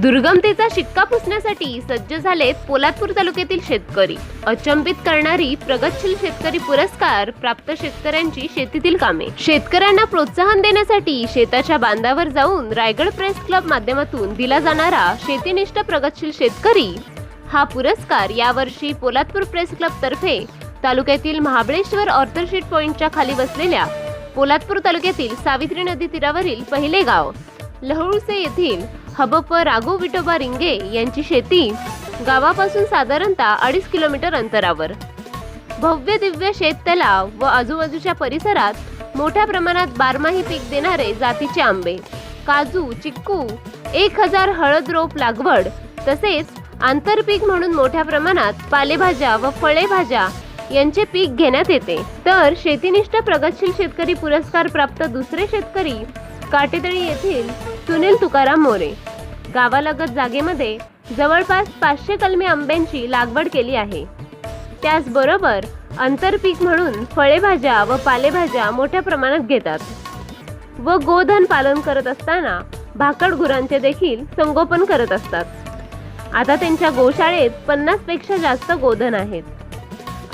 दुर्गमतेचा शिक्का पुसण्यासाठी सज्ज झालेत पोलादपूर तालुक्यातील शेतकरी. अचंबित करणारी प्रगतशील शेतकरी पुरस्कार प्राप्त शेतकऱ्यांची शेतीतील कामे. शेतकऱ्यांना प्रोत्साहन देण्यासाठी शेताच्या बांधावर जाऊन रायगड प्रेस क्लब माध्यमातून दिला जाणारा शेतीनिष्ठ प्रगतशील शेतकरी हा पुरस्कार यावर्षी पोलादपूर प्रेस क्लब तर्फे तालुक्यातील महाबळेश्वर ऑर्थरशीट पॉइंटच्या खाली बसलेल्या पोलादपूर तालुक्यातील सावित्री नदी तीरावरील पहिले गाव लहुळसे येथील हबप राघो विठोबा रिंगे यांची शेती गावापासून साधारणतः अडीच किलोमीटर अंतरावर. भव्य दिव्य शेत तलाव व आजूबाजूच्या परिसरात मोठ्या प्रमाणात बारमाही पीक देणारे जातीचे आंबे काजू चिक्कू एक हजार हळद रोप लागवड तसेच आंतरपीक म्हणून मोठ्या प्रमाणात पालेभाज्या व फळे भाज्या यांचे पीक घेण्यात येते. तर शेतीनिष्ठ प्रगतशील शेतकरी पुरस्कार प्राप्त दुसरे शेतकरी काटेतळी येथील सुनील तुकाराम मोरे गावालगत जागेमध्ये जवळपास पाचशे कलमी आंब्यांची लागवड केली आहे. त्याचबरोबर आंतरपीक म्हणून फळेभाज्या व पालेभाज्या मोठ्या प्रमाणात घेतात व गोधन पालन करत असताना भाकड गुरांचे देखील संगोपन करत असतात. आता त्यांच्या गोशाळेत पन्नासपेक्षा जास्त गोधन आहेत.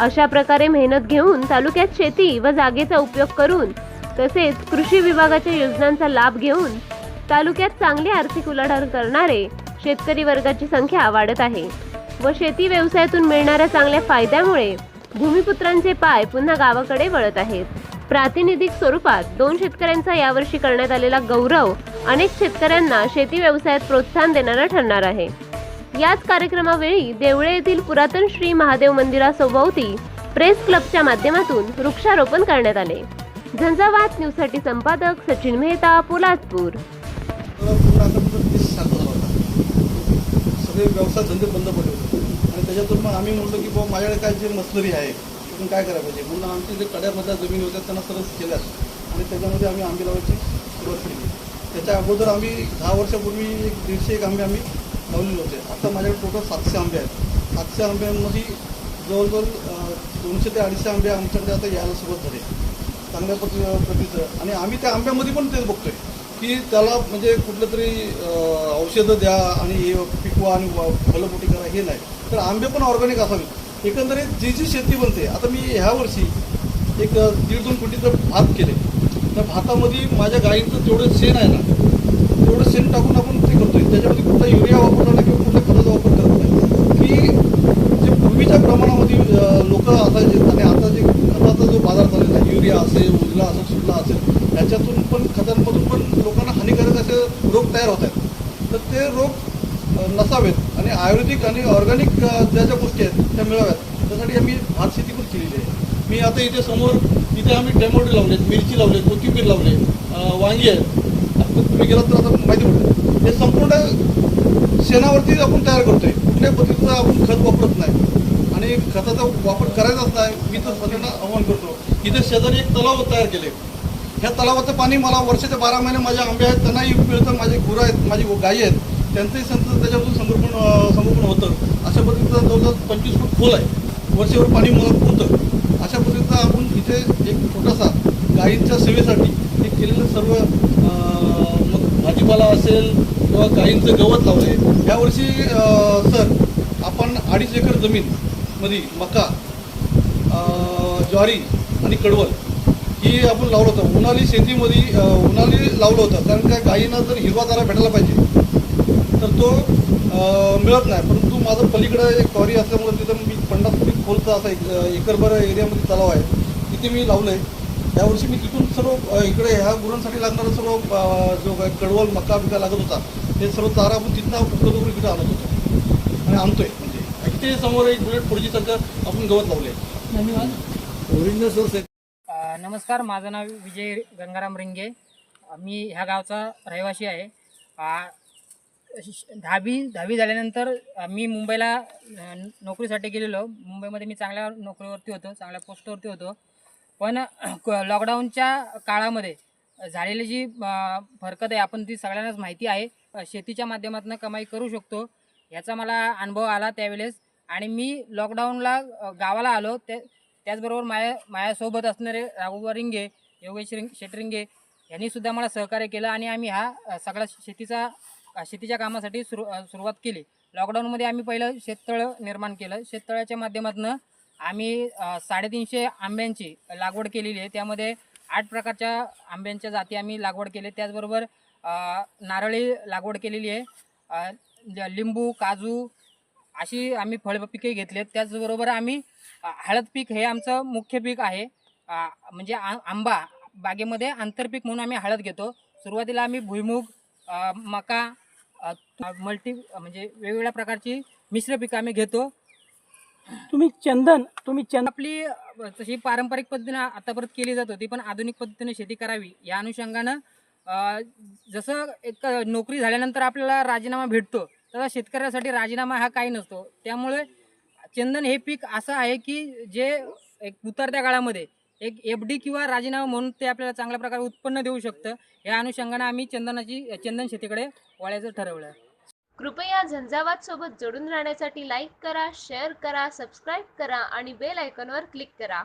अशा प्रकारे मेहनत घेऊन तालुक्यात शेती व जागेचा उपयोग करून तसेच कृषी विभागाच्या योजनांचा लाभ घेऊन तालुक्यात चांगली आर्थिक उलाढाल करणारे शेतकरी वर्गाची संख्या वाढत आहे व शेती व्यवसायातून मिळणाऱ्या चांगल्या फायद्यामुळे भूमिपुत्रांचे पाय पुन्हा गावाकडे वळत आहेत. प्रातिनिधिक स्वरूपात दोन शेतकऱ्यांचा यावर्षी करण्यात आलेला गौरव अनेक शेतकऱ्यांना शेती व्यवसायात प्रोत्साहन देणारा ठरणार आहे. याच कार्यक्रमावेळी देवळे येथील पुरातन श्री महादेव मंदिरासोबवती प्रेस क्लबच्या माध्यमातून वृक्षारोपण करण्यात आले. झंझावात न्यूजसाठी संपादक सचिन मेहता पोलादपूर. होता सगळे व्यवसाय धंदे बंद पडले होते. आणि त्याच्यातून मग आम्ही म्हणलो की बाबा माझ्याकडे काय जे मसलरी आहे तिथून काय करायला पाहिजे? म्हणून आमच्या जे कड्यामधल्या जमीन होत्या त्यांना सरस केल्यात. आणि त्याच्यामध्ये आम्ही आंबे लावायची सुरुवात केली. त्याच्या अगोदर आम्ही दहा वर्षापूर्वी एक दीडशे एक आंबे आम्ही लावलेले होते. आता माझ्याकडे टोटल सातशे आंबे आहेत. सातशे आंब्यांमध्ये जवळजवळ दोनशे ते अडीचशे आंबे आमच्याकडे आता यायला सुरुवात झाली. चांगल्या प्रति प्रतीचं आणि आम्ही त्या आंब्यामध्ये पण तेच बघतोय की त्याला म्हणजे कुठलं तरी औषधं द्या आणि हे पिकवा आणि वा- करा हे नाही. तर आंबे पण ऑर्गॅनिक असावे एकंदरीत जी जी शेती बनते आता मी ह्या वर्षी एक दीड दोन कोटीचं भात केले त्या भातामध्ये माझ्या गाईंचं जेवढं शेण आहे ना तेवढं शेण टाकून आपण ते करतोय. त्याच्यामध्ये कुठला युरिया वापरला नाही किंवा कुठल्या खताचा वापर करत नाही. की जे पूर्वीच्या प्रमाणामध्ये लोक असायचे आणि आता जे बाजार चाललेला आहे युरिया असेल असेल सुटला असेल. ह्याच्यातून पण खतांमधून पण लोकांना हानिकारक असे रोग तयार होत आहेत. तर ते रोग नसावेत आणि आयुर्वेदिक आणि ऑर्गॅनिक ज्या ज्या गोष्टी आहेत त्या मिळाव्यात. त्यासाठी आम्ही भात शेती पण केलेली आहे. मी आता इथे समोर इथे आम्ही टॅमोटे लावले मिरची लावले कोथिंबीर लावले वांगी आहेत. आता तुम्ही गेलात तर आता माहिती पडते. हे संपूर्ण शेणावरती आपण तयार करतोय. कुठल्याही पद्धतीचं आपण खत वापरत नाही. आणि खताचा वापर करायचाच नाही मी तर सगळ्यांना आव्हान करतो. इथे शेजारी एक तलाव तयार केले. ह्या तलावाचं पाणी मला वर्षाचे बारा महिने माझे आंबे आहेत त्यांनाही मिळतं माझे गुरं आहेत माझी गायी आहेत त्यांचंही संत त्याच्यातून समर्पण समर्पण होतं. अशा पद्धतीचा जवळजवळ पंचवीस फूट खोल आहे. वर्षभर पाणी मला पुरतं. अशा पद्धतीचा आपण इथे एक छोटासा गायींच्या सेवेसाठी हे केलेलं सर्व मग भाजीपाला असेल किंवा गायींचं गवत लावलं आहे यावर्षी सर आपण अडीच एकर जमीन मध्ये मका ज्वारी आणि कडवल ही आपण लावलं होतं. उन्हाळी शेतीमध्ये उन्हाळी लावलं होतं. कारण काय गायींना जर हिरवा चारा भेटायला पाहिजे तर तो मिळत नाही. परंतु माझं पलीकडं एक कॉरी असल्यामुळे तिथं मी पन्नास फूट खोलचा असा एक एकरभर एरियामध्ये तलाव आहे. तिथे मी लावलं आहे यावर्षी मी तिथून सर्व इकडे ह्या गुरांसाठी लागणारा सर्व जो काय कडवल मका बिका लागत होता ते सर्व चारा आपण तिथनं उपलब्ध इकडे आणत होतो. आणि आणतोय. म्हणजे ते समोर एक बुलेट पुढची सरकार आपण गवत लावले धन्यवाद. ओरिजिनल सोर्स आहे. नमस्कार माझं नाव विजय गंगाराम रिंगे. मी ह्या गावचा रहिवासी आहे. श- दहावी दहावी झाल्यानंतर मी मुंबईला नोकरीसाठी गेलेलो. मुंबईमध्ये मी चांगल्या नोकरीवरती होतो चांगल्या पोस्टवरती होतो. पण क- लॉकडाऊनच्या काळामध्ये झालेली जी हरकत फरकत आहे आपण ती सगळ्यांनाच माहिती आहे. शेतीच्या माध्यमातून कमाई करू शकतो याचा मला अनुभव आला त्यावेळेस. आणि मी लॉकडाऊनला गावाला आलो. ते त्याचबरोबर माझ्या माझ्यासोबत असणारे राघुबा रिंगे योगेश रिंग शेटरिंगे यांनीसुद्धा मला सहकार्य केलं आणि आम्ही हा सगळा शेतीचा शेतीच्या कामासाठी सुरू सुरुवात केली. लॉकडाऊनमध्ये आम्ही पहिलं शेततळं निर्माण केलं. शेततळ्याच्या माध्यमातून आम्ही साडेतीनशे आंब्यांची लागवड केलेली आहे. त्यामध्ये आठ प्रकारच्या आंब्यांच्या जाती आम्ही लागवड केली त्याचबरोबर नारळी लागवड केलेली आहे. लिंबू काजू अशी आम्ही फळपिके घेतलेत. त्याचबरोबर आम्ही हळद पीक हे आमचं मुख्य पीक आहे. म्हणजे आ- आंबा बागेमध्ये आंतरपीक म्हणून आम्ही हळद घेतो. सुरुवातीला आम्ही भुईमुग मका मल्टी म्हणजे वेगवेगळ्या प्रकारची मिश्र पिकं आम्ही घेतो. तुम्ही चंदन तुम्ही चंदन आपली तशी पारंपरिक पद्धतीने आतापर्यंत केली जात होती पण आधुनिक पद्धतीने शेती करावी. या अनुषंगानं जसं एक नोकरी झाल्यानंतर आपल्याला राजीनामा भेटतो तर शेतकऱ्यासाठी राजीनामा हा काही नसतो. त्यामुळे चंदन हे पीक असं आहे की जे एक उतरत्या काळामध्ये एक एफ डी किंवा राजीनामा म्हणून ते आपल्याला चांगल्या प्रकारे उत्पन्न देऊ शकतं. या अनुषंगानं आम्ही चंदनाची चंदन शेतीकडे वळायचं ठरवलं. कृपया झंझावात सोबत जोडून राहण्यासाठी लाईक करा शेअर करा सबस्क्राईब करा आणि बेल आयकॉनवर क्लिक करा.